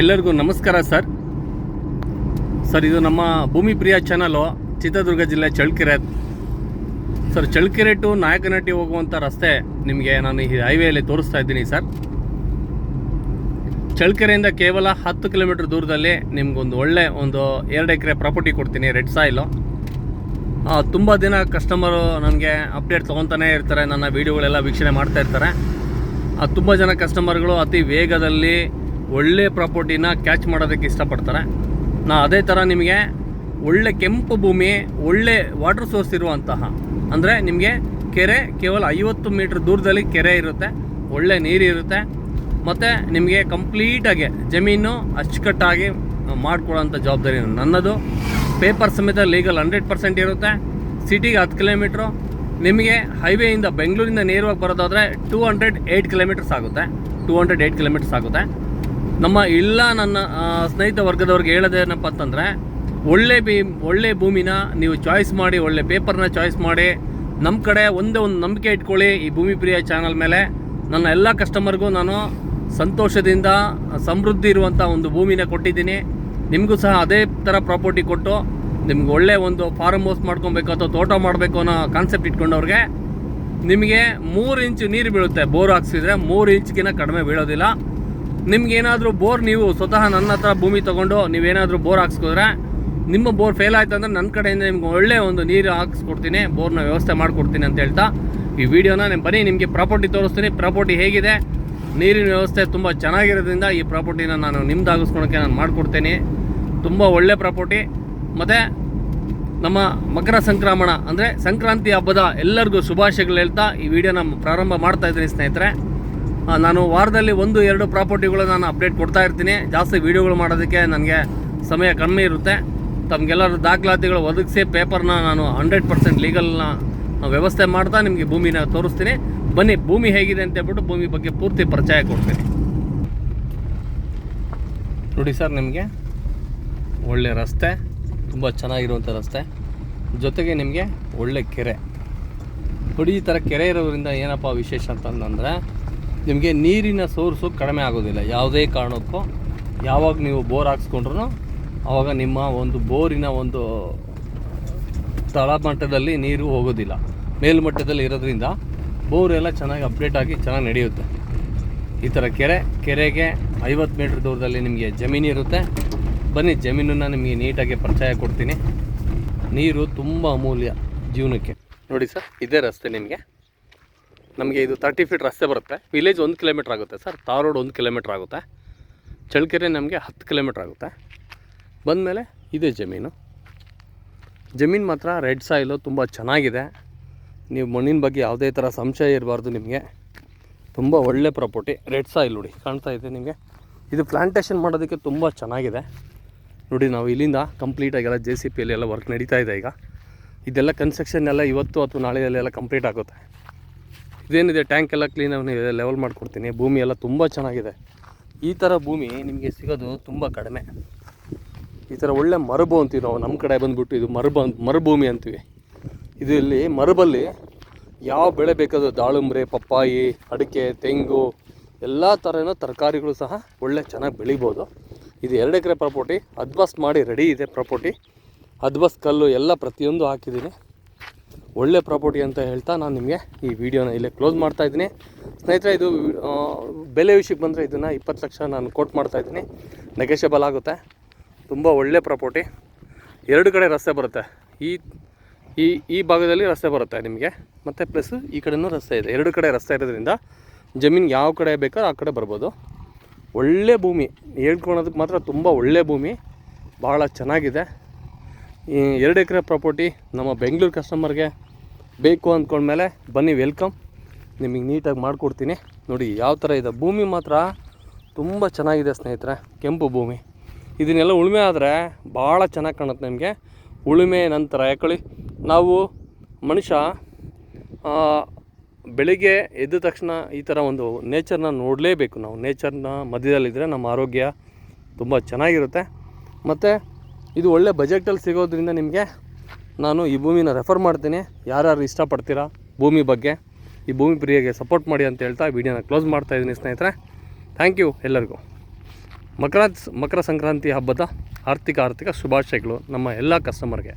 ಎಲ್ಲರಿಗೂ ನಮಸ್ಕಾರ sir. Sir, ಇದು ನಮ್ಮ ಭೂಮಿ ಪ್ರಿಯ ಚಾನಲು ಚಿತ್ರದುರ್ಗ ಜಿಲ್ಲೆ ಚಳ್ಳಕೆರೆ. ಸರ್, ಚಳ್ಳಕೆರೆ ಟು ನಾಯಕನಟ್ಟಿ ಹೋಗುವಂಥ ರಸ್ತೆ ನಿಮಗೆ ನಾನು ಈ ಹೈವೇಯಲ್ಲಿ ತೋರಿಸ್ತಾ ಇದ್ದೀನಿ ಸರ್. ಚಳ್ಳಕೆರೆಯಿಂದ ಕೇವಲ ಹತ್ತು ಕಿಲೋಮೀಟ್ರ್ ದೂರದಲ್ಲಿ ನಿಮಗೊಂದು ಒಳ್ಳೆ ಒಂದು ಎರಡು ಎಕರೆ ಪ್ರಾಪರ್ಟಿ ಕೊಡ್ತೀನಿ ರೆಡ್ ಸಾಯಿಲು ತುಂಬ ದಿನ ಕಸ್ಟಮರು ನನಗೆ ಅಪ್ಡೇಟ್ ತೊಗೊತಾನೇ ಇರ್ತಾರೆ, ನನ್ನ ವೀಡಿಯೋಗಳೆಲ್ಲ ವೀಕ್ಷಣೆ ಮಾಡ್ತಾ ಇರ್ತಾರೆ. ತುಂಬ ಜನ ಕಸ್ಟಮರ್ಗಳು ಅತಿ ವೇಗದಲ್ಲಿ ಒಳ್ಳೆ ಪ್ರಾಪರ್ಟಿನ ಕ್ಯಾಚ್ ಮಾಡೋದಕ್ಕೆ ಇಷ್ಟಪಡ್ತಾರೆ. ನಾ ಅದೇ ಥರ ನಿಮಗೆ ಒಳ್ಳೆ ಕೆಂಪು ಭೂಮಿ, ಒಳ್ಳೆ ವಾಟರ್ ಸೋರ್ಸ್ ಇರುವಂತಹ, ಅಂದರೆ ನಿಮಗೆ ಕೆರೆ ಕೇವಲ ಐವತ್ತು ಮೀಟ್ರ್ ದೂರದಲ್ಲಿ ಕೆರೆ ಇರುತ್ತೆ, ಒಳ್ಳೆ ನೀರು ಇರುತ್ತೆ, ಮತ್ತು ನಿಮಗೆ ಕಂಪ್ಲೀಟಾಗಿ ಜಮೀನು ಅಚ್ಚುಕಟ್ಟಾಗಿ ಮಾಡಿಕೊಡೋಂಥ ಜವಾಬ್ದಾರಿ ನನ್ನದು. ಪೇಪರ್ ಸಮೇತ ಲೀಗಲ್ ಹಂಡ್ರೆಡ್ ಪರ್ಸೆಂಟ್ ಇರುತ್ತೆ. ಸಿಟಿಗೆ ಹತ್ತು ಕಿಲೋಮೀಟ್ರು ನಿಮಗೆ ಹೈವೇಯಿಂದ ಬೆಂಗಳೂರಿಂದ ನೇರವಾಗಿ ಬರೋದಾದರೆ ಟೂ ಹಂಡ್ರೆಡ್ ಏಯ್ಟ್ ಕಿಲೋಮೀಟರ್ಸ್ ಆಗುತ್ತೆ. ಟೂ ಹಂಡ್ರೆಡ್ ಏಯ್ಟ್ ಕಿಲೋಮೀಟರ್ಸ್ ಆಗುತ್ತೆ. ನಮ್ಮ ಇಲ್ಲ ನನ್ನ ಸ್ನೇಹಿತ ವರ್ಗದವ್ರಿಗೆ ಹೇಳೋದೇನಪ್ಪ ಅಂತಂದರೆ, ಒಳ್ಳೆ ಬಿ ಒಳ್ಳೆ ಭೂಮಿನ ನೀವು ಚಾಯ್ಸ್ ಮಾಡಿ, ಒಳ್ಳೆ ಪೇಪರ್ನ ಚಾಯ್ಸ್ ಮಾಡಿ ನಮ್ಮ ಕಡೆ ಒಂದೇ ಒಂದು ನಂಬಿಕೆ ಇಟ್ಕೊಳ್ಳಿ ಈ ಭೂಮಿ ಪ್ರಿಯ ಚಾನಲ್ ಮೇಲೆ. ನನ್ನ ಎಲ್ಲ ಕಸ್ಟಮರ್ಗೂ ನಾನು ಸಂತೋಷದಿಂದ, ಸಮೃದ್ಧಿ ಇರುವಂಥ ಒಂದು ಭೂಮಿನ ಕೊಟ್ಟಿದ್ದೀನಿ. ನಿಮಗೂ ಸಹ ಅದೇ ಥರ ಪ್ರಾಪರ್ಟಿ ಕೊಟ್ಟು, ನಿಮ್ಗೆ ಒಳ್ಳೆ ಒಂದು ಫಾರ್ಮ್ ಹೌಸ್ ಮಾಡ್ಕೊಬೇಕು ಅಥವಾ ತೋಟ ಮಾಡಬೇಕು ಅನ್ನೋ ಕಾನ್ಸೆಪ್ಟ್ ಇಟ್ಕೊಂಡವ್ರಿಗೆ, ನಿಮಗೆ ಮೂರು ಇಂಚು ನೀರು ಬೀಳುತ್ತೆ. ಬೋರ್ ಹಾಕ್ಸಿದ್ರೆ ಮೂರು ಇಂಚ್ಗಿನ ಕಡಿಮೆ ಬೀಳೋದಿಲ್ಲ. ನಿಮ್ಗೇನಾದರೂ ಬೋರ್ ನೀವು ಸ್ವತಃ ನನ್ನ ಹತ್ರ ಭೂಮಿ ತೊಗೊಂಡು ನೀವೇನಾದರೂ ಬೋರ್ ಹಾಕ್ಸ್ಕೊಂಡ್ರೆ ನಿಮ್ಮ ಬೋರ್ ಫೇಲ್ ಆಯ್ತು ಅಂದರೆ ನನ್ನ ಕಡೆಯಿಂದ ನಿಮ್ಗೆ ಒಳ್ಳೆ ಒಂದು ನೀರು ಹಾಕ್ಸ್ಕೊಡ್ತೀನಿ, ಬೋರ್ನ ವ್ಯವಸ್ಥೆ ಮಾಡಿಕೊಡ್ತೀನಿ ಅಂತ ಹೇಳ್ತಾ ಈ ವಿಡಿಯೋನ ನಾನು ಬನ್ನಿ, ನಿಮಗೆ ಪ್ರಾಪರ್ಟಿ ತೋರಿಸ್ತೀನಿ. ಪ್ರಾಪರ್ಟಿ ಹೇಗಿದೆ? ನೀರಿನ ವ್ಯವಸ್ಥೆ ತುಂಬ ಚೆನ್ನಾಗಿರೋದ್ರಿಂದ ಈ ಪ್ರಾಪರ್ಟಿನ ನಾನು ನಿಮ್ದಾಗಿಸ್ಕೊಳಕ್ಕೆ ನಾನು ಮಾಡಿಕೊಡ್ತೀನಿ. ತುಂಬ ಒಳ್ಳೆ ಪ್ರಾಪರ್ಟಿ ಮತ್ತು ನಮ್ಮ ಮಕರ ಸಂಕ್ರಮಣ ಅಂದರೆ ಸಂಕ್ರಾಂತಿ ಹಬ್ಬದ ಎಲ್ಲರಿಗೂ ಶುಭಾಶಯಗಳು ಹೇಳ್ತಾ ಈ ವಿಡಿಯೋನ ಪ್ರಾರಂಭ ಮಾಡ್ತಾ ಇದ್ದೀನಿ ಸ್ನೇಹಿತರೆ. ನಾನು ವಾರದಲ್ಲಿ ಒಂದು, ಎರಡು ಪ್ರಾಪರ್ಟಿಗಳು ನಾನು ಅಪ್ಡೇಟ್ ಕೊಡ್ತಾ ಇರ್ತೀನಿ. ಜಾಸ್ತಿ ವೀಡಿಯೋಗಳು ಮಾಡೋದಕ್ಕೆ ನನಗೆ ಸಮಯ ಕಡಿಮೆ ಇರುತ್ತೆ. ತಮಗೆಲ್ಲರೂ ದಾಖಲಾತಿಗಳು ಒದಗಿಸಿ ಪೇಪರ್ನ ನಾನು ಹಂಡ್ರೆಡ್ ಪರ್ಸೆಂಟ್ ಲೀಗಲ್ನ ವ್ಯವಸ್ಥೆ ಮಾಡ್ತಾ ನಿಮಗೆ ಭೂಮಿನ ತೋರಿಸ್ತೀನಿ. ಬನ್ನಿ, ಭೂಮಿ ಹೇಗಿದೆ ಅಂತ ಹೇಳ್ಬಿಟ್ಟು ಭೂಮಿ ಬಗ್ಗೆ ಪೂರ್ತಿ ಪರಿಚಯ ಕೊಡ್ತೀನಿ. ನೋಡಿ ಸರ್ ನಿಮಗೆ ಒಳ್ಳೆ ರಸ್ತೆ, ತುಂಬ ಚೆನ್ನಾಗಿರುವಂಥ ರಸ್ತೆ. ಜೊತೆಗೆ ನಿಮಗೆ ಒಳ್ಳೆ ಕೆರೆ. ಹುಡಿ ಈ ಥರ ಕೆರೆ ಇರೋದ್ರಿಂದ ಏನಪ್ಪ ವಿಶೇಷ ಅಂತಂದರೆ ನಿಮಗೆ ನೀರಿನ ಸೋರ್ಸು ಕಡಿಮೆ ಆಗೋದಿಲ್ಲ. ಯಾವುದೇ ಕಾರಣಕ್ಕೂ ಯಾವಾಗ ನೀವು ಬೋರ್ ಹಾಕ್ಸ್ಕೊಂಡ್ರು ಆವಾಗ ನಿಮ್ಮ ಒಂದು ಬೋರಿನ ಒಂದು ತಳಮಟ್ಟದಲ್ಲಿ ನೀರು ಹೋಗೋದಿಲ್ಲ. ಮೇಲ್ಮಟ್ಟದಲ್ಲಿ ಇರೋದ್ರಿಂದ ಬೋರ್ ಎಲ್ಲ ಚೆನ್ನಾಗಿ ಅಪ್ಡೇಟ್ ಆಗಿ ಚೆನ್ನಾಗಿ ನಡೆಯುತ್ತೆ. ಈ ಥರ ಕೆರೆ, ಕೆರೆಗೆ ಐವತ್ತು ಮೀಟ್ರ್ ದೂರದಲ್ಲಿ ನಿಮಗೆ ಜಮೀನು ಇರುತ್ತೆ. ಬನ್ನಿ, ಜಮೀನನ್ನು ನಿಮಗೆ ನೀಟಾಗಿ ಪರಿಚಯ ಕೊಡ್ತೀನಿ. ನೀರು ತುಂಬ ಅಮೂಲ್ಯ ಜೀವನಕ್ಕೆ. ನೋಡಿ ಸರ್, ಇದೇ ರಸ್ತೆ ನಿಮಗೆ. ನಮಗೆ ಇದು ತರ್ಟಿ ಫೀಟ್ ರಸ್ತೆ ಬರುತ್ತೆ. ವಿಲೇಜ್ ಒಂದು ಕಿಲೋಮೀಟ್ರ್ ಆಗುತ್ತೆ ಸರ್. ತಾರ್ ರೋಡ್ ಒಂದು ಕಿಲೋಮೀಟ್ರ್ ಆಗುತ್ತೆ. ಚಳ್ಳಕೆರೆ ನಮಗೆ ಹತ್ತು ಕಿಲೋಮೀಟ್ರ್ ಆಗುತ್ತೆ. ಬಂದಮೇಲೆ ಇದೇ ಜಮೀನು. ಜಮೀನು ಮಾತ್ರ ರೆಡ್ ಸಾಯಿಲು ತುಂಬ ಚೆನ್ನಾಗಿದೆ. ನೀವು ಮಣ್ಣಿನ ಬಗ್ಗೆ ಯಾವುದೇ ಥರ ಸಂಶಯ ಇರಬಾರ್ದು ನಿಮಗೆ. ತುಂಬ ಒಳ್ಳೆ ಪ್ರಾಪರ್ಟಿ ರೆಡ್ ಸಾಯಿಲ್ ನೋಡಿ, ಕಾಣ್ತಾ ಇದೆ ನಿಮಗೆ. ಇದು ಪ್ಲಾಂಟೇಷನ್ ಮಾಡೋದಕ್ಕೆ ತುಂಬ ಚೆನ್ನಾಗಿದೆ. ನೋಡಿ, ನಾವು ಇಲ್ಲಿಂದ ಕಂಪ್ಲೀಟಾಗೆಲ್ಲ ಜೆ ಸಿ ಪಿಯಲ್ಲಿ ಎಲ್ಲ ವರ್ಕ್ ನಡೀತಾ ಇದೆ ಈಗ. ಇದೆಲ್ಲ ಕನ್ಸ್ಟ್ರಕ್ಷನ್ ಎಲ್ಲ ಇವತ್ತು ಅಥವಾ ನಾಳೆಯಲ್ಲೆಲ್ಲ ಕಂಪ್ಲೀಟ್ ಆಗುತ್ತೆ. ಇದೇನಿದೆ ಟ್ಯಾಂಕ್ ಎಲ್ಲ ಕ್ಲೀನಾಗಿ ಲೆವೆಲ್ ಮಾಡಿಕೊಡ್ತೀನಿ. ಭೂಮಿ ಎಲ್ಲ ತುಂಬ ಚೆನ್ನಾಗಿದೆ. ಈ ಥರ ಭೂಮಿ ನಿಮಗೆ ಸಿಗೋದು ತುಂಬ ಕಡಿಮೆ. ಈ ಥರ ಒಳ್ಳೆ ಮರಬು ಅಂತೀವಿ ನಾವು. ನಮ್ಮ ಕಡೆ ಬಂದುಬಿಟ್ಟು ಇದು ಮರಬ ಮರುಭೂಮಿ ಅಂತೀವಿ. ಇದು ಇಲ್ಲಿ ಮರಬಲ್ಲಿ ಯಾವ ಬೆಳೆ ಬೇಕಾದರೂ ದಾಳಿಂಬ್ರೆ, ಪಪ್ಪಾಯಿ, ಅಡಿಕೆ, ತೆಂಗು, ಎಲ್ಲ ಥರನೂ ತರಕಾರಿಗಳು ಸಹ ಒಳ್ಳೆ ಚೆನ್ನಾಗಿ ಬೆಳಿಬೋದು. ಇದು ಎರಡು ಎಕರೆ ಪ್ರಾಪರ್ಟಿ ಅದ್ಬಸ್ ಮಾಡಿ ರೆಡಿ ಇದೆ ಪ್ರಾಪರ್ಟಿ ಅದ್ಬಸ್ ಕಲ್ಲು ಎಲ್ಲ ಪ್ರತಿಯೊಂದು ಹಾಕಿದ್ದೀನಿ. ಒಳ್ಳೆ ಪ್ರಾಪರ್ಟಿ ಅಂತ ಹೇಳ್ತಾ ನಾನು ನಿಮಗೆ ಈ ವಿಡಿಯೋನ ಇಲ್ಲೇ ಕ್ಲೋಸ್ ಮಾಡ್ತಾ ಇದ್ದೀನಿ. ಸ್ನೇಹಿತರೆ, ಇದು ಬೆಲೆ ವಿಷಯಕ್ಕೆ ಬಂದರೆ ಇದನ್ನು ಇಪ್ಪತ್ತು ಲಕ್ಷ ನಾನು ಕೋಟ್ ಮಾಡ್ತಾ ಇದ್ದೀನಿ. ನೆಗೆಷಬಲ್ ಆಗುತ್ತೆ. ತುಂಬ ಒಳ್ಳೆ ಪ್ರಾಪರ್ಟಿ. ಎರಡು ಕಡೆ ರಸ್ತೆ ಬರುತ್ತೆ. ಈ ಈ ಈ ಭಾಗದಲ್ಲಿ ರಸ್ತೆ ಬರುತ್ತೆ ನಿಮಗೆ. ಮತ್ತು ಪ್ಲಸ್ ಈ ಕಡೆಯೂ ರಸ್ತೆ ಇದೆ. ಎರಡು ಕಡೆ ರಸ್ತೆ ಇರೋದ್ರಿಂದ ಜಮೀನು ಯಾವ ಕಡೆ ಬೇಕಾದ್ರೂ ಆ ಕಡೆ ಬರ್ಬೋದು. ಒಳ್ಳೆ ಭೂಮಿ. ಹೇಳ್ಕೊಳೋದಕ್ಕೆ ಮಾತ್ರ ತುಂಬ ಒಳ್ಳೆ ಭೂಮಿ. ಭಾಳ ಚೆನ್ನಾಗಿದೆ. ಎರಡು ಎಕರೆ ಪ್ರಾಪರ್ಟಿ ನಮ್ಮ ಬೆಂಗಳೂರು ಕಸ್ಟಮರ್ಗೆ ಬೇಕು ಅಂದ್ಕೊಂಡ್ಮೇಲೆ ಬನ್ನಿ ವೆಲ್ಕಮ್ ನಿಮಗೆ ನೀಟಾಗಿ ಮಾಡಿಕೊಡ್ತೀನಿ. ನೋಡಿ, ಯಾವ ಥರ ಇದೆ. ಭೂಮಿ ಮಾತ್ರ ತುಂಬ ಚೆನ್ನಾಗಿದೆ ಸ್ನೇಹಿತರೆ. ಕೆಂಪು ಭೂಮಿ. ಇದನ್ನೆಲ್ಲ ಉಳುಮೆ ಆದರೆ ಭಾಳ ಚೆನ್ನಾಗಿ ಕಾಣುತ್ತೆ ನಿಮಗೆ. ಉಳುಮೆ ನಂತರ ಯಾಕೊಳ್ಳಿ ನಾವು ಮನುಷ್ಯ ಬೆಳಿಗ್ಗೆ ಎದ್ದ ತಕ್ಷಣ ಈ ಥರ ಒಂದು ನೇಚರ್ನ ನೋಡಲೇಬೇಕು ನಾವು. ನೇಚರ್ನ ಮಧ್ಯದಲ್ಲಿದ್ದರೆ ನಮ್ಮ ಆರೋಗ್ಯ ತುಂಬ ಚೆನ್ನಾಗಿರುತ್ತೆ. ಮತ್ತು ಇದು ಒಳ್ಳೆ ಬಜೆಟಲ್ಲಿ ಸಿಗೋದ್ರಿಂದ ನಿಮಗೆ ನಾನು ಈ ಭೂಮಿನ ರೆಫರ್ ಮಾಡ್ತೀನಿ. ಯಾರ್ಯಾರು ಇಷ್ಟಪಡ್ತೀರಾ ಭೂಮಿ ಬಗ್ಗೆ, ಈ ಭೂಮಿ ಪ್ರಿಯಗೆ ಸಪೋರ್ಟ್ ಮಾಡಿ ಅಂತ ಹೇಳ್ತಾ ವಿಡಿಯೋನ ಕ್ಲೋಸ್ ಮಾಡ್ತಾ ಇದ್ದೀನಿ ಸ್ನೇಹಿತರೆ. ಥ್ಯಾಂಕ್ ಯು ಎಲ್ಲರಿಗೂ. ಮಕರ ಮಕರ ಸಂಕ್ರಾಂತಿ ಹಬ್ಬದ ಆರ್ಥಿಕ ಆರ್ಥಿಕ ಶುಭಾಶಯಗಳು ನಮ್ಮ ಎಲ್ಲ ಕಸ್ಟಮರ್ಗೆ